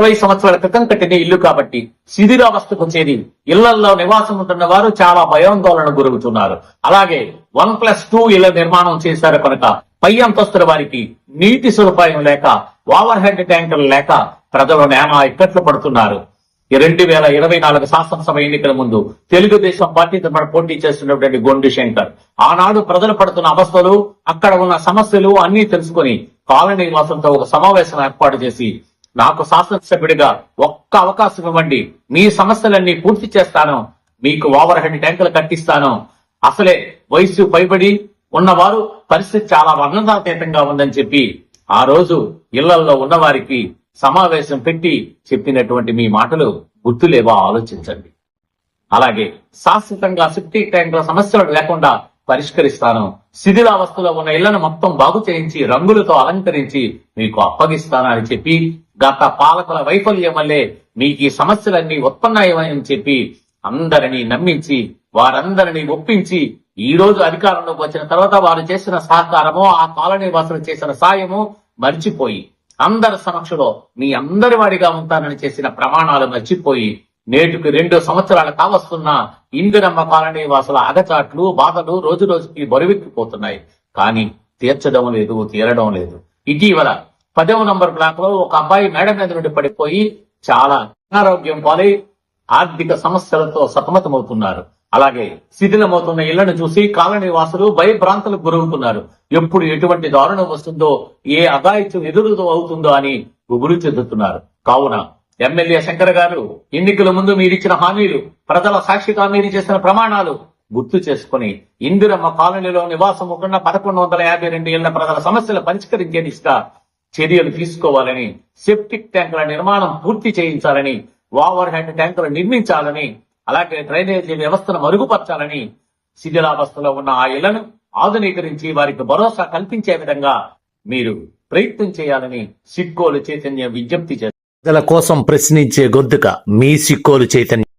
ఇరవై సంవత్సరాల క్రితం కట్టిన ఇల్లు కాబట్టి శిథిరావస్థకు చేరి ఇళ్ళలో నివాసం ఉంటున్న వారు చాలా భయాందోళన గురవుతున్నారు. అలాగే వన్ ప్లస్ టూ ఇళ్ళ నిర్మాణం చేశారు కనుక పై అంతస్తుల వారికి నీటి సదుపాయం లేక ఓవర్ హెడ్ ట్యాంకులు లేక ప్రజలు నేనా ఇక్కట్లు పడుతున్నారు. రెండు వేల ఇరవై నాలుగు శాసనసభ ఎన్నికల ముందు తెలుగుదేశం పార్టీ తరపున పోటీ చేస్తున్నటువంటి గొండు శంకర్. ఆనాడు ప్రజలు పడుతున్న అవస్థలు అక్కడ ఉన్న సమస్యలు అన్ని తెలుసుకొని కాలనీ వాసులతో ఒక సమావేశం ఏర్పాటు చేసి నాకు శాసనసభ్యుడిగా ఒక్క అవకాశం ఇవ్వండి. మీ సమస్యలన్నీ పూర్తి చేస్తాను. మీకు ఓవర్ హెడ్ ట్యాంకులు కట్టిస్తాను. అసలే వయసు పైబడి ఉన్నవారు పరిస్థితి చాలా వర్ణనాతీతంగా ఉందని చెప్పి ఆ రోజు ఇళ్ళలో ఉన్నవారికి సమావేశం పెట్టి చెప్పినటువంటి మీ మాటలు గుర్తులేవా ఆలోచించండి. అలాగే శాశ్వతంగా సెప్టిక్ ట్యాంకుల సమస్యలు లేకుండా పరిష్కరిస్తాను. శిథిలావస్థలో ఉన్న ఇళ్ళను మొత్తం బాగు చేయించి రంగులతో అలంకరించి మీకు అప్పగిస్తానని చెప్పి గత పాలకుల వైఫల్యం వల్లే మీకు ఈ సమస్యలన్నీ ఉత్పన్నాయమని చెప్పి అందరినీ నమ్మించి వారందరినీ ఒప్పించి ఈ రోజు అధికారంలోకి వచ్చిన తర్వాత వారు చేసిన సహకారము ఆ కాలనీ వాసులు చేసిన సాయము మర్చిపోయి అందరి సమక్షంలో మీ అందరి వాడిగా ఉంటానని చేసిన ప్రమాణాలు మర్చిపోయి నేటికి రెండు సంవత్సరాలు కావస్తున్న ఇందిరమ్మ కాలనీ వాసుల అగచాట్లు బాధలు రోజు రోజుకి బరువెక్కిపోతున్నాయి. కానీ తీర్చడం లేదు తీరడం లేదు. ఇటీవల పదవ నంబర్ బ్లాక్లో ఒక అబ్బాయి మేడ మీద నుండి పడిపోయి చాలా అనారోగ్యం పాలై ఆర్థిక సమస్యలతో సతమతమవుతున్నారు. అలాగే శిథిలమవుతున్న ఇళ్ళను చూసి కాలనీ వాసులు భయభ్రాంతులకు గురవుతున్నారు. ఎప్పుడు ఎటువంటి దారుణం వస్తుందో ఏ అగాయిత్యం ఎదురు అవుతుందో అని గుబురు చెందుతున్నారు. కావున ఎమ్మెల్యే శంకర్ గారు ఎన్నికల ముందు మీరిచ్చిన హామీలు ప్రజల సాక్షిగా మీరు చేసిన ప్రమాణాలు గుర్తు చేసుకుని ఇందిరమ్మ కాలనీలో నివాసం ఉన్న పదకొండు వందల యాభై రెండు ఏళ్ళ ప్రజల సమస్యలు పరిష్కరించే దిశగా చర్యలు తీసుకోవాలని సెప్టిక్ ట్యాంకుల నిర్మాణం పూర్తి చేయించాలని ఓవర్ హెడ్ ట్యాంకులు నిర్మించాలని అలాగే డ్రైనేజీ వ్యవస్థను మరుగుపరచాలని శిథిలావస్థలో ఉన్న ఆ ఇళ్ళను ఆధునీకరించి వారికి భరోసా కల్పించే విధంగా మీరు ప్రయత్నం చేయాలని సిక్కోలు చైతన్య విజ్ఞప్తి చేస్తారు కోసం ప్రశ్నించే గొద్దుక మీ సిక్కోలు చైతన్య.